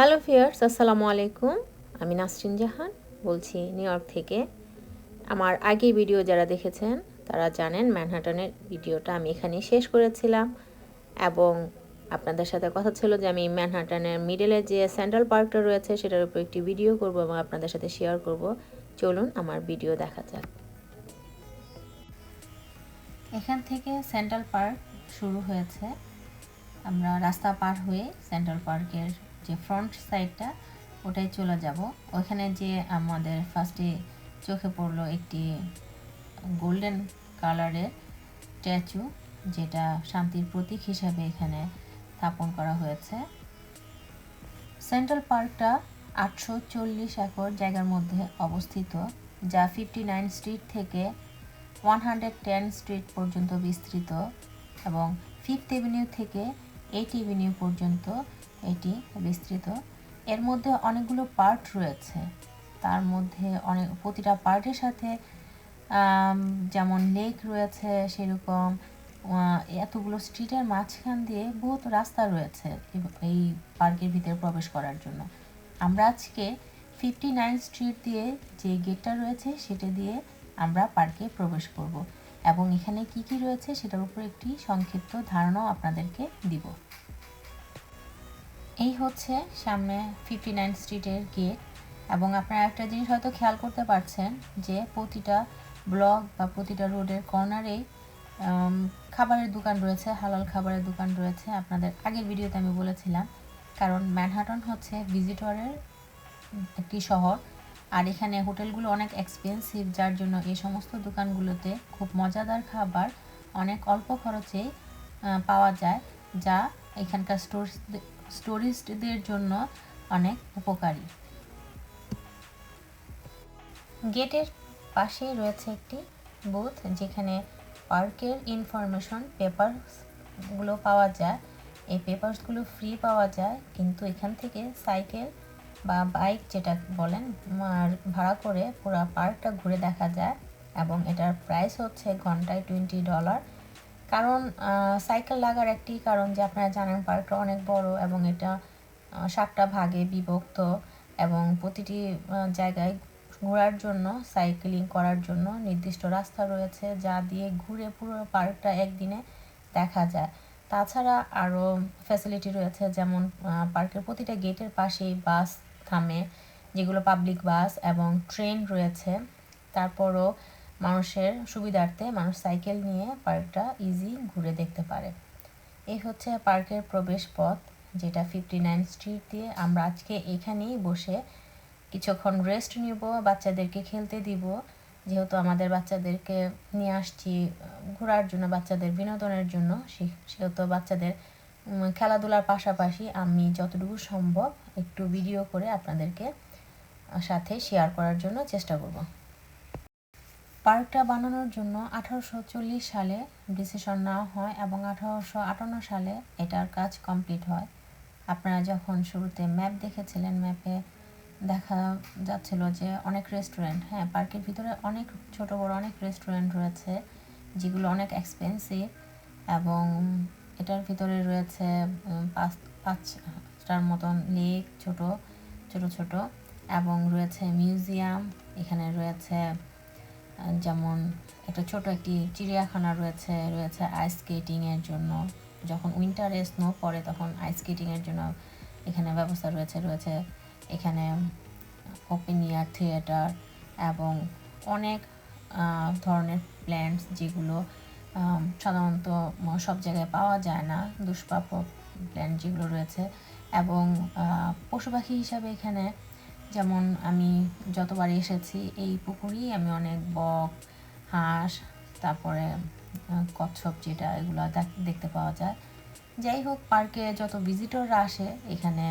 Hello fierce আসসালামু আলাইকুম। আমি নাসরিন জাহান, বলছি নিউ ইয়র্ক থেকে। আমার আগে ভিডিও যারা দেখেছেন, তারা জানেন ম্যানহাটনের ভিডিওটা আমি এখানে শেষ করেছিলাম এবং আপনাদের সাথে কথা ছিল যে আমি ম্যানহাটনের মিডলে যে সেন্ট্রাল পার্কটা রয়েছে, সেটার উপর একটি ভিডিও করব এবং আপনাদের সাথে শেয়ার করব। চলুন আমার ভিডিও দেখা যাক। এখান থেকে সেন্ট্রাল পার্ক শুরু হয়েছে। আমরা রাস্তা পার হয়ে সেন্ট্রাল পার্কের যে ফ্রন্ট সাইডটা ওটাই চলে যাব। ওখানে যে আমাদের ফার্স্টে চোখে পড়ল একটি গোল্ডেন কালারের স্ট্যাচু যেটা শান্তির প্রতীক হিসাবে এখানে স্থাপন করা হয়েছে। সেন্ট্রাল পার্কটা আটশো চল্লিশ একর জায়গার মধ্যে অবস্থিত, যা ফিফটি নাইন স্ট্রিট থেকে ওয়ান হান্ড্রেড টেন স্ট্রিট পর্যন্ত বিস্তৃত এবং ফিফথ এভিনিউ থেকে এইট এভিনিউ পর্যন্ত এটি বিস্তৃত। এর মধ্যে অনেকগুলো পার্ট রয়েছে। তার মধ্যে অনেক, প্রতিটা পার্টের সাথে যেমন লেক রয়েছে সেরকম এতগুলো স্ট্রিটের মাঝখান দিয়ে বহুত রাস্তা রয়েছে এই পার্কের ভিতরে প্রবেশ করার জন্য। আমরা আজকে ফিফটি নাইন স্ট্রিট দিয়ে যে গেটটা রয়েছে সেটা দিয়ে আমরা পার্কে প্রবেশ করব এবং এখানে কি কি রয়েছে সেটার উপর একটি সংক্ষিপ্ত ধারণাও আপনাদেরকে দিব। এই হচ্ছে সামনে ফিফটি নাইন স্ট্রিটের গেট এবং আপনারা একটা জিনিস হয়তো খেয়াল করতে পারছেন যে প্রতিটা ব্লক বা প্রতিটা রোডের কর্নারেই খাবারের দোকান রয়েছে, হালাল খাবারের দোকান রয়েছে। আপনাদের আগের ভিডিওতে আমি বলেছিলাম, কারণ ম্যানহাটন হচ্ছে ভিজিটরের একটি শহর আর এখানে হোটেলগুলো অনেক এক্সপেন্সিভ যার জন্য এই সমস্ত দোকানগুলোতে খুব মজাদার খাবার অনেক অল্প খরচেই পাওয়া যায়, যা এখানকার স্টোর স্টোরিস্টদের জন্য অনেক উপকারী। গেটের পাশেই রয়েছে একটি বুথ যেখানে পার্কের ইনফরমেশন পেপারসগুলো পাওয়া যায়। এই পেপারসগুলো ফ্রি পাওয়া যায়, কিন্তু এখান থেকে সাইকেল বা বাইক যেটা বলেন ভাড়া করে পুরো পার্কটা ঘুরে দেখা যায় এবং এটার প্রাইস হচ্ছে ঘন্টায় টোয়েন্টি ডলার কারণ সাইকেল লাগার একটি কারণ যে আপনারা জানেন পার্কটা অনেক বড় এবং এটা সাতটা ভাগে বিভক্ত এবং প্রতিটি জায়গায় ঘোরার জন্য, সাইকেলিং করার জন্য নির্দিষ্ট রাস্তা রয়েছে যা দিয়ে ঘুরে পুরো পার্কটা একদিনে দেখা যায়। তাছাড়া আরও ফ্যাসিলিটি রয়েছে যেমন পার্কের প্রতিটা গেটের পাশেই বাস থামে, যেগুলো পাবলিক বাস এবং ট্রেন রয়েছে। তারপরও মানুষের সুবিধার্থে মানুষ সাইকেল নিয়ে পার্কটা ইজি ঘুরে দেখতে পারে। এই হচ্ছে পার্কের প্রবেশ পথ, যেটা ফিফটি নাইন স্ট্রিট দিয়ে আমরা আজকে এখানেই বসে কিছুক্ষণ রেস্ট নিব, বাচ্চাদেরকে খেলতে দিব। যেহেতু আমাদের বাচ্চাদেরকে নিয়ে আসছি, ঘোরার জন্য, বাচ্চাদের বিনোদনের জন্য সেহেতু বাচ্চাদের খেলাধুলার পাশাপাশি আমি যতটুকু সম্ভব একটু ভিডিও করে আপনাদেরকে সাথে শেয়ার করার জন্য চেষ্টা করব। পার্কটা বানানোর জন্য আঠারোশো চল্লিশ সালে ডিসিশন নেওয়া হয় এবং আঠারোশো আটান্ন সালে এটার কাজ কমপ্লিট হয়। আপনারা যখন শুরুতে ম্যাপ দেখেছিলেন, ম্যাপে দেখা যাচ্ছিল যে অনেক রেস্টুরেন্ট হ্যাঁ পার্কের ভিতরে অনেক ছোট বড় অনেক রেস্টুরেন্ট রয়েছে, যেগুলো অনেক এক্সপেন্সিভ এবং এটার ভিতরে রয়েছে পাঁচ, পাঁচটার মতন লেক ছোট ছোট ছোট এবং রয়েছে মিউজিয়াম, এখানে রয়েছে যেমন একটা ছোট একটি চিড়িয়াখানা রয়েছে রয়েছে আইস স্কেটিংয়ের জন্য। যখন উইন্টারে স্নো পড়ে, তখন আইস স্কেটিংয়ের জন্য এখানে ব্যবস্থা রয়েছে রয়েছে এখানে ওপেন ইয়ার থিয়েটার এবং অনেক ধরনের প্ল্যান্টস যেগুলো সাধারণত সব জায়গায় পাওয়া যায় না, দুষ্প্রাপ্য প্ল্যান্ট যেগুলো রয়েছে এবং পশু পাখি হিসাবে এখানে যেমন আমি যতবার এসেছি এই পুকুরেই আমি অনেক বক, হাঁস, তারপরে কচ্ছপ যেটা, এগুলো দেখতে পাওয়া যায়। যাই হোক, পার্কে যত ভিজিটররা আসে, এখানে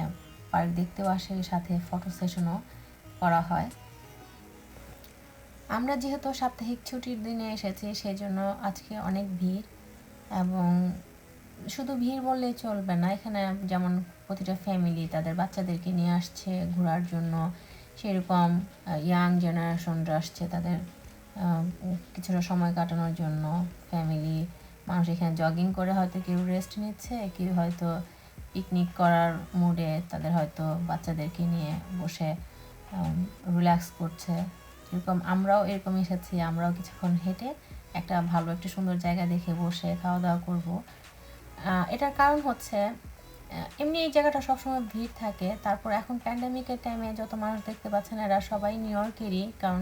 পার্ক দেখতেও আসে, সাথে ফটো সেশনও করা হয়। আমরা যেহেতু সাপ্তাহিক ছুটির দিনে এসেছি সেই জন্য আজকে অনেক ভিড় এবং শুধু ভিড় বললেই চলবে না। এখানে যেমন প্রতিটা ফ্যামিলি তাদের বাচ্চাদেরকে নিয়ে আসছে ঘোরার জন্য। সেরকম ইয়াং জেনারেশনরা আসছে তাদের কিছুটা সময় কাটানোর জন্য। ফ্যামিলি মানুষ এখানে জগিং করে হয়তো কেউ রেস্ট নিচ্ছে, কেউ হয়তো পিকনিক করার মুডে তাদের হয়তো বাচ্চাদেরকে নিয়ে বসে রিল্যাক্স করছে। যেরকম আমরাও এরকম এসেছি, আমরাও কিছুক্ষণ হেঁটে একটা ভালো, একটা সুন্দর জায়গা দেখে বসে খাওয়া দাওয়া করব। এটার কারণ হচ্ছে এমনি এই জায়গাটা সবসময় ভিড় থাকে। তারপর এখন প্যান্ডামিকের টাইমে যত মানুষ দেখতে পাচ্ছেন, এরা সবাই নিউ ইয়র্কেরই কারণ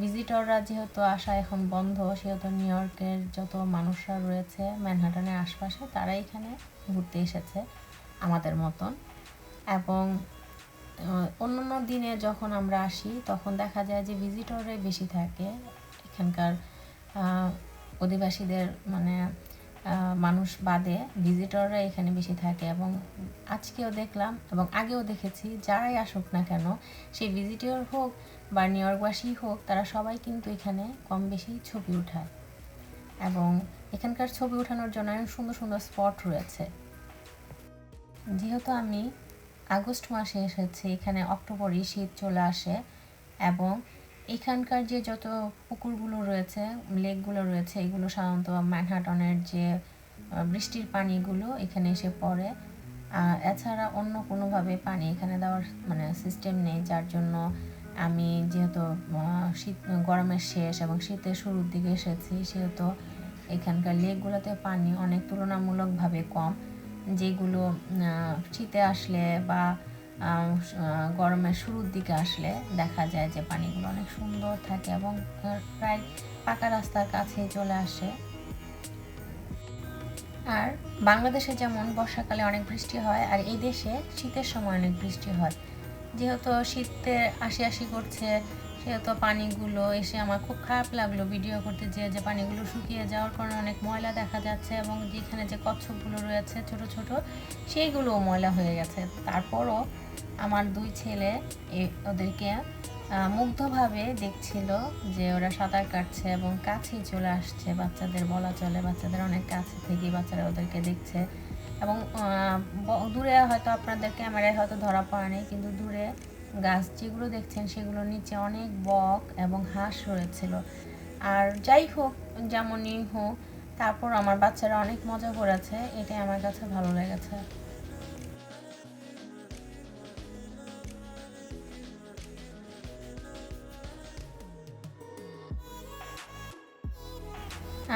ভিজিটররা যেহেতু আসা এখন বন্ধ, সেহেতু নিউ ইয়র্কের যত মানুষরা রয়েছে ম্যানহাটনের আশপাশে, তারা এখানে ঘুরতে এসেছে আমাদের মতন। এবং অন্যান্য দিনে যখন আমরা আসি, তখন দেখা যায় যে ভিজিটররাই বেশি থাকে। এখানকার অধিবাসীদের মানে মানুষ বাদে ভিজিটররা এখানে বেশি থাকে এবং আজকেও দেখলাম এবং আগেও দেখেছি, যারাই আসুক না কেন, সেই ভিজিটর হোক বা নিউ ইয়র্কবাসী হোক, তারা সবাই কিন্তু এখানে কম বেশি ছবি উঠায় এবং এখানকার ছবি ওঠানোর জন্য অনেক সুন্দর সুন্দর স্পট রয়েছে। যেহেতু আমি আগস্ট মাসে এসেছি, এখানে অক্টোবরই শীত চলে আসে এবং এখানকার যে যত পুকুরগুলো রয়েছে, লেকগুলো রয়েছে, এগুলো সাধারণত ম্যানহাটনের যে বৃষ্টির পানিগুলো এখানে এসে পড়ে। এছাড়া অন্য কোনোভাবে পানি এখানে দেওয়ার মানে সিস্টেম নেই, যার জন্য আমি যেহেতু শীত, গরমের শেষ এবং শীতের শুরুর দিকে এসেছি, সেহেতু এখানকার লেকগুলোতে পানি অনেক তুলনামূলকভাবে কম। যেগুলো শীতে আসলে বা গরমের শুরুর দিকে আসলে দেখা যায় যে পানিগুলো অনেক সুন্দর থাকে এবং প্রায় পাকা রাস্তার কাছে চলে আসে। আর বাংলাদেশে যেমন বর্ষাকালে অনেক বৃষ্টি হয়, আর এই দেশে শীতের সময় অনেক বৃষ্টি হয়। যেহেতু শীতে আসি আসি করছে সেহেতু পানিগুলো এসে আমার খুব খারাপ লাগল ভিডিও করতে যে যে পানিগুলো শুকিয়ে যাওয়ার কারণে অনেক ময়লা দেখা যাচ্ছে এবং যেখানে যে কচ্ছপগুলো রয়েছে ছোট ছোট, সেইগুলোও ময়লা হয়ে গেছে। তারপরও আমার দুই ছেলে ওদেরকে মুগ্ধভাবে দেখছিল যে ওরা সাঁতার কাটছে এবং কাছেই চলে আসছে। বাচ্চাদের বলা চলে, বাচ্চাদের অনেক কাছে থেকে বাচ্চারা ওদেরকে দেখছে এবং দূরে হয়তো আপনাদের ক্যামেরায় হয়তো ধরা পড়েনি, কিন্তু দূরে গাছ যেগুলো দেখছেন সেগুলোর নিচে অনেক বক এবং হাঁস রয়েছিল। আর যাই হোক, যেমনই হোক, তারপর আমার বাচ্চারা অনেক মজা করেছে। এটাই আমার কাছে ভালো লেগেছে।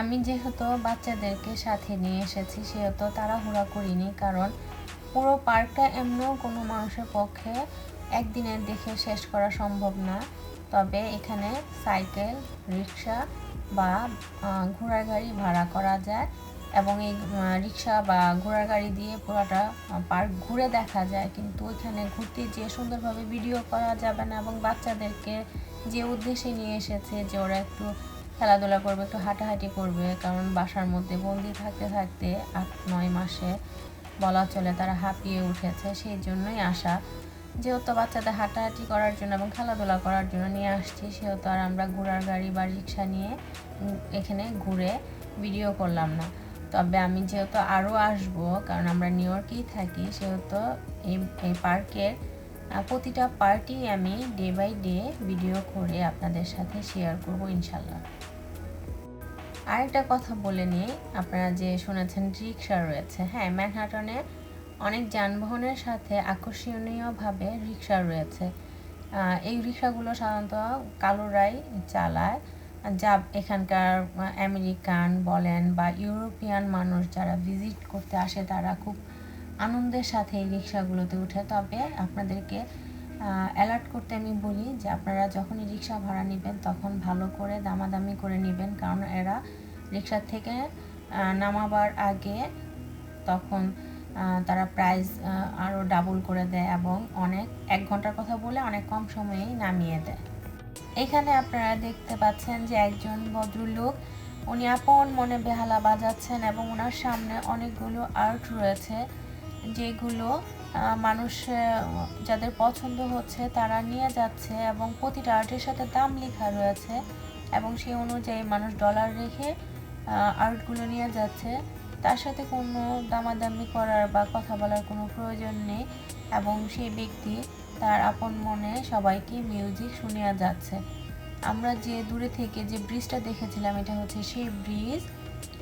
আমি যেহেতু বাচ্চাদেরকে সাথে নিয়ে এসেছি, সেহেতু তাড়াহুড়া করিনি, কারণ পুরো পার্কটা এমনও কোনো মানুষের পক্ষে একদিনে দেখে শেষ করা সম্ভব না। তবে এখানে সাইকেল রিক্সা বা ঘোড়ার গাড়ি ভাড়া করা যায় এবং এই রিক্সা বা ঘোড়ার গাড়ি দিয়ে পুরোটা পার্ক ঘুরে দেখা যায়। কিন্তু ওইখানে ঘুরতে যেয়ে সুন্দরভাবে ভিডিও করা যাবে না এবং বাচ্চাদেরকে যে উদ্দেশ্যে নিয়ে এসেছে যে ওরা একটু খেলাধুলা করবে, একটু হাঁটাহাঁটি করবে, কারণ বাসার মধ্যে বন্দি থাকতে থাকতে আট, নয় মাসে বলা চলে তারা হাঁপিয়ে উঠেছে। সেই জন্যই আসা যেহেতু বাচ্চাদের হাঁটাহাঁটি করার জন্য এবং খেলাধুলা করার জন্য নিয়ে আসছি, সেহেতু আর আমরা ঘোড়ার গাড়ি বা রিক্সা নিয়ে এখানে ঘুরে ভিডিও করলাম না। তবে আমি যেহেতু আরও আসব, কারণ আমরা নিউ ইয়র্কেই থাকি, সেহেতু এই এই পার্কের প্রতিটা পার্টি আমি ডে বাই ডে ভিডিও করে আপনাদের সাথে শেয়ার করব ইনশাল্লাহ। আরেকটা কথা বলে নিই, আপনারা যে শুনেছেন রিক্সা রয়েছে হ্যাঁ ম্যানহাটনে অনেক যানবাহনের সাথে আকর্ষণীয়ভাবে রিক্সা রয়েছে। এই রিক্সাগুলো সাধারণত কালোরাই চালায়। যা এখানকার আমেরিকান বলেন বা ইউরোপিয়ান মানুষ যারা ভিজিট করতে আসে তারা খুব আনন্দের সাথে এই রিক্সাগুলোতে উঠে। তবে আপনাদেরকে অ্যালার্ট করতে আমি বলি যে আপনারা যখনই রিক্সা ভাড়া নেবেন তখন ভালো করে দামাদামি করে নেবেন। কারণ এরা রিক্সার থেকে নামাবার আগে তখন তারা প্রাইস আরও ডাবল করে দেয় এবং অনেক, এক ঘণ্টার কথা বলে অনেক কম সময়েই নামিয়ে দেয়। এখানে আপনারা দেখতে পাচ্ছেন যে একজন ভদ্রলোক, উনি আপন মনে বেহালা বাজাচ্ছেন এবং ওনার সামনে অনেকগুলো আর্ট রয়েছে, যেগুলো মানুষ যাদের পছন্দ হচ্ছে তারা নিয়ে যাচ্ছে এবং প্রতিটা আর্টের সাথে দাম লেখা রয়েছে এবং সেই অনুযায়ী মানুষ ডলার রেখে আর্টগুলো নিয়ে যাচ্ছে। তার সাথে কোনো দামাদামি করার বা কথা বলার কোনো প্রয়োজন নেই এবং সেই ব্যক্তি তার আপন মনে সবাইকে মিউজিক শুনিয়ে যাচ্ছে। আমরা যে দূরে থেকে যে ব্রিজটা দেখেছিলাম, এটা হচ্ছে সেই ব্রিজ।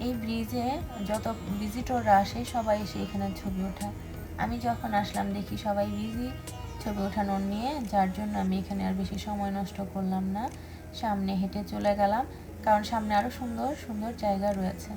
এই ব্রিজে যত ভিজিটররা আসে, সবাই এসে এখানে ছবি ওঠায় আমি যখন আসলাম, দেখি সবাই বিজি ছবি ওঠানোর নিয়ে, যার জন্য আমি এখানে আর বেশি সময় নষ্ট করলাম না। সামনে হেঁটে চলে গেলাম, কারণ সামনে আরও সুন্দর সুন্দর জায়গা রয়েছে।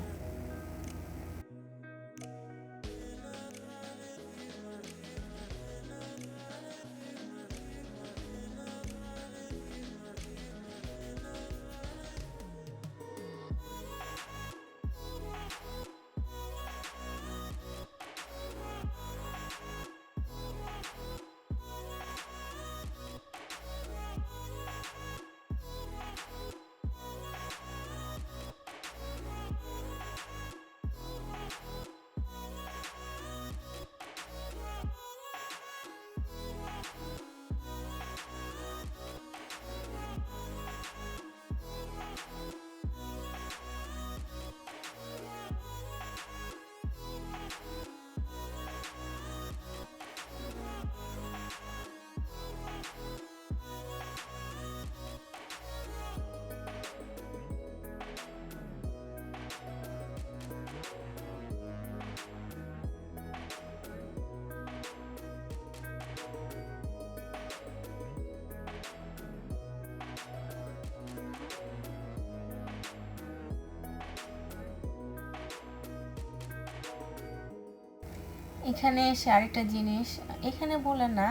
এখানে এসে আরেকটা জিনিস, এখানে বলে না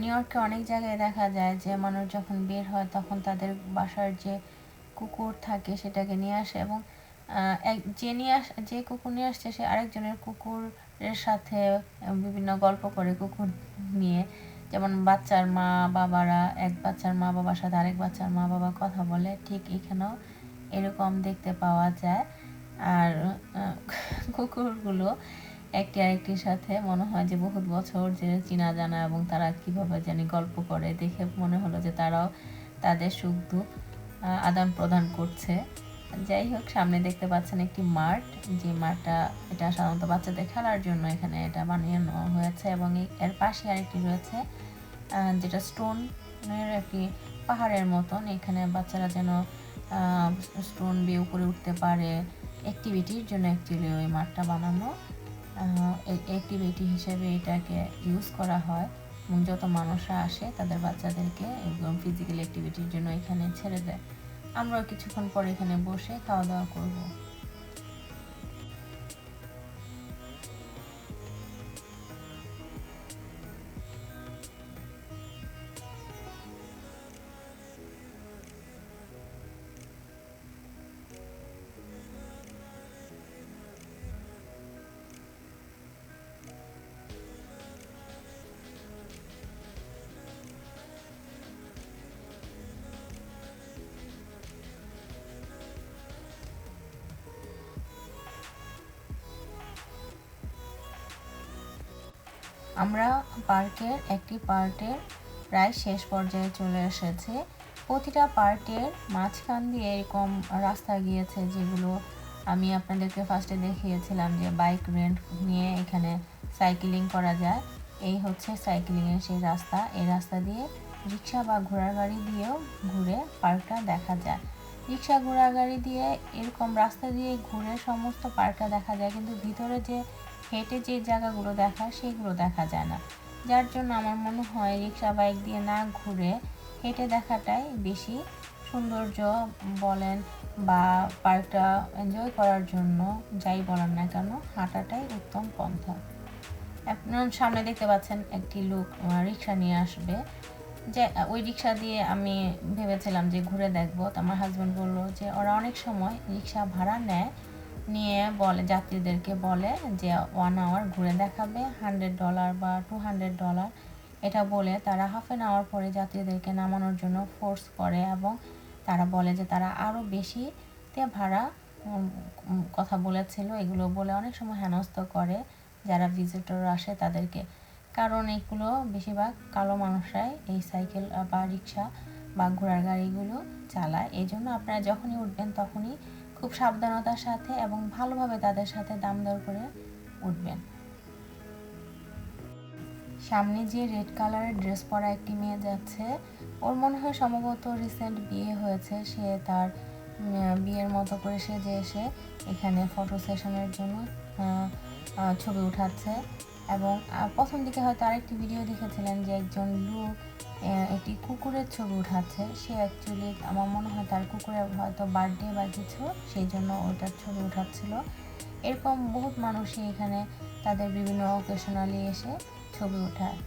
নিউ ইয়র্কে অনেক জায়গায় দেখা যায় যে মানুষ যখন বের হয় তখন তাদের বাসার যে কুকুর থাকে সেটাকে নিয়ে আসে এবং এক যে নিয়ে আস যে কুকুর নিয়ে আসছে সে আরেকজনের কুকুরের সাথে বিভিন্ন গল্প করে কুকুর নিয়ে। যেমন বাচ্চার মা বাবারা, এক বাচ্চার মা বাবার সাথে আরেক বাচ্চার মা বাবা কথা বলে, ঠিক এখানেও এরকম দেখতে পাওয়া যায়। আর কুকুরগুলো একটি আরেকটির সাথে মনে হয় যে বহুত বছর যে চিনা জানা এবং তারা কীভাবে জানি গল্প করে, দেখে মনে হলো যে তারাও তাদের সুখ দুঃখ আদান প্রদান করছে। যাই হোক, সামনে দেখতে পাচ্ছেন একটি মাঠ, যে মাঠটা এটা সাধারণত বাচ্চাদের খেলার জন্য এখানে এটা বানিয়ে নেওয়া হয়েছে এবং এর পাশে আরেকটি রয়েছে যেটা স্টোনের একটি পাহাড়ের মতন। এখানে বাচ্চারা যেন স্টোন বিয়ে উপরে উঠতে পারে। অ্যাক্টিভিটির জন্য অ্যাকচুয়ালি ওই মাঠটা বানানো। অ্যাক্টিভিটি হিসেবে এটাকে ইউজ করা হয়। যত মানুষরা আসে, তাদের বাচ্চাদেরকে একদম ফিজিক্যাল অ্যাক্টিভিটির জন্য এখানে ছেড়ে দেয়। আমরাও কিছুক্ষণ পরে এখানে বসে খাওয়া দাওয়া করব। আমরা পার্কের একটি পার্টের প্রায় শেষ পর্যায়ে চলে এসেছে। প্রতিটা পার্টের মাঝখান দিয়ে এরকম রাস্তা গিয়েছে যেগুলো আমি আপনাদেরকে ফার্স্টে দেখিয়েছিলাম যে বাইক রেন্ট নিয়ে এখানে সাইকেলিং করা যায়। এই হচ্ছে সাইকেলিংয়ের সেই রাস্তা। এই রাস্তা দিয়ে রিক্সা বা ঘোড়ার গাড়ি দিয়েও ঘুরে পার্কটা দেখা যায়। রিক্সা ঘোড়া গাড়ি দিয়ে এরকম রাস্তা দিয়ে ঘুরে সমস্ত পার্কটা দেখা যায়। কিন্তু ভিতরে যে হেঁটে যে জায়গাগুলো দেখা, সেগুলো দেখা যায় না। যার জন্য আমার মনে হয় রিক্সা, বাইক দিয়ে না ঘুরে হেঁটে দেখাটাই বেশি সৌন্দর্য বলেন বা পার্কটা এনজয় করার জন্য যাই বলেন না কেন, হাঁটাটাই উত্তম পন্থা। আপনার সামনে দেখতে পাচ্ছেন একটি লোক রিক্সা নিয়ে আসবে। যে ওই রিক্সা দিয়ে আমি ভেবেছিলাম যে ঘুরে দেখব। তো আমার হাজব্যান্ড বলল যে, ওরা অনেক সময় রিক্সা ভাড়া নেয় নিয়ে বলে, যাত্রীদেরকে বলে যে ওয়ান আওয়ার ঘুরে দেখাবে হান্ড্রেড ডলার বা টু হান্ড্রেড ডলার এটা বলে তারা হাফ অ্যান আওয়ার পরে যাত্রীদেরকে নামানোর জন্য ফোর্স করে এবং তারা বলে যে তারা আরও বেশিতে ভাড়া কথা বলেছিল। এগুলো বলে অনেক সময় হেনস্থ করে যারা ভিজিটর আসে তাদেরকে। কারণ এগুলো বেশিরভাগ কালো মানুষরাই এই সাইকেল বা রিক্সা বা ঘোড়ার গাড়িগুলো চালায়। এই জন্য আপনারা যখনই উঠবেন তখনই খুব সাবধানতার সাথে এবং ভালোভাবে তাদের সাথে দাম দর করে উঠবেন। সামনে যে রেড কালারের ড্রেস পরা একটি মেয়ে যাচ্ছে, ওর মনে হয় সম্ভবত রিসেন্ট বিয়ে হয়েছে, সে তার বিয়ের মতো করে সে যে এসে এখানে ফটো সেশনের জন্য ছবি উঠাচ্ছে। এবং প্রথম দিকে হয়তো আরেকটি ভিডিও দেখেছিলেন যে একজন লোক একটি কুকুরের ছবি উঠাচ্ছে। সে অ্যাকচুয়ালি আমার মনে হয় তার কুকুরের হয়তো বার্থডে বা কিছু, সেই জন্য ওটার ছবি উঠাচ্ছিল। এরকম বহুত মানুষই এখানে তাদের বিভিন্ন অকেশনালি এসে ছবি ওঠায়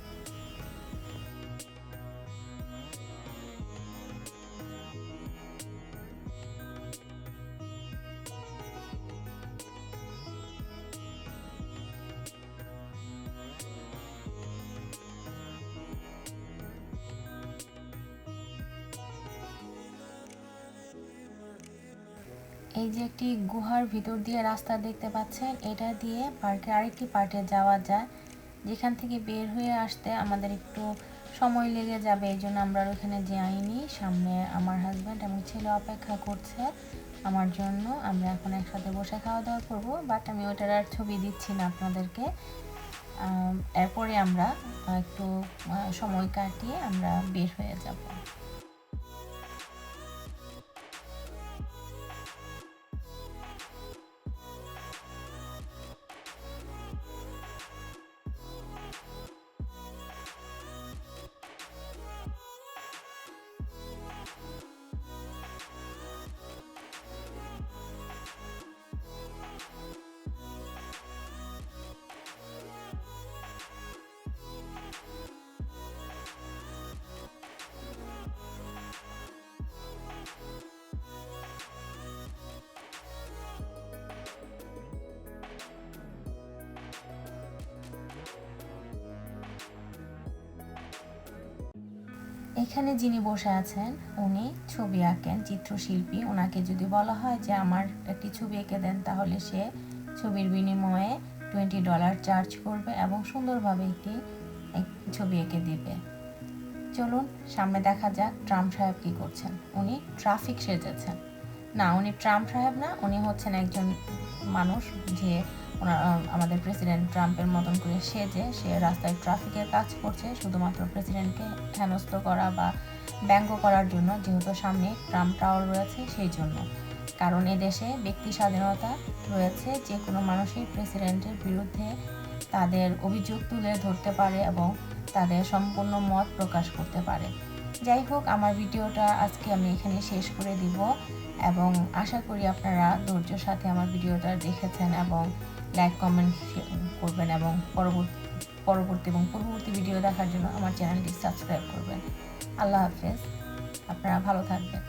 যে একটি গুহার ভিতর দিয়ে রাস্তা দেখতে পাচ্ছেন। এটা দিয়ে পার্কের আরেকটি পার্টে যাওয়া যায়। যেখান থেকে বের হয়ে আসতে আমাদের একটু সময় লেগে যাবে, এই জন্য আমরা ওখানে যাইনি। সামনে আমার হাজব্যান্ড এবং ছেলে অপেক্ষা করছে আমার জন্য। আমরা এখন একসাথে বসে খাওয়া দাওয়া করব বাট আমি ওটার আর ছবি দিচ্ছি না আপনাদেরকে। এরপরে আমরা একটু সময় কাটিয়ে আমরা বের হয়ে যাব। এখানে যিনি বসে আছেন, উনি ছবি আঁকেন, চিত্রশিল্পী। ওনাকে যদি বলা হয় যে আমার একটি ছবি এঁকে দেন, তাহলে সে ছবির বিনিময়ে টোয়েন্টি ডলার চার্জ করবে এবং সুন্দরভাবে একটি এক- ছবি এঁকে দেবে। চলুন, সামনে দেখা যাক ট্রাম্প সাহেব কি করছেন। উনি ট্রাফিক সেজেছেন। না, উনি ট্রাম্প সাহেব না, উনি হচ্ছেন একজন মানুষ যে আমাদের প্রেসিডেন্ট ট্রাম্পের মতন করে সেজে, সে রাস্তায় ট্রাফিকের কাজ করছে, শুধুমাত্র প্রেসিডেন্টকে হেনস্থ করা বা ব্যঙ্গ করার জন্য যেহেতু সামনে ট্রাম্প টাওয়ার রয়েছে সেই জন্য। কারণ এদেশে ব্যক্তি স্বাধীনতা রয়েছে, যে কোনো মানুষই প্রেসিডেন্টের বিরুদ্ধে তাদের অভিযোগ তুলে ধরতে পারে এবং তাদের সম্পূর্ণ মত প্রকাশ করতে পারে। যাই হোক, আমার ভিডিওটা আজকে আমি এখানে শেষ করে দিব এবং আশা করি আপনারা ধৈর্যের সাথে আমার ভিডিওটা দেখেছেন এবং লাইক কমেন্ট করবেন এবং পরবর্তী পরবর্তী এবং পূর্ববর্তী ভিডিও দেখার জন্য আমার চ্যানেলটি সাবস্ক্রাইব করবেন। আল্লাহ হাফেজ। আপনারা ভালো থাকবেন।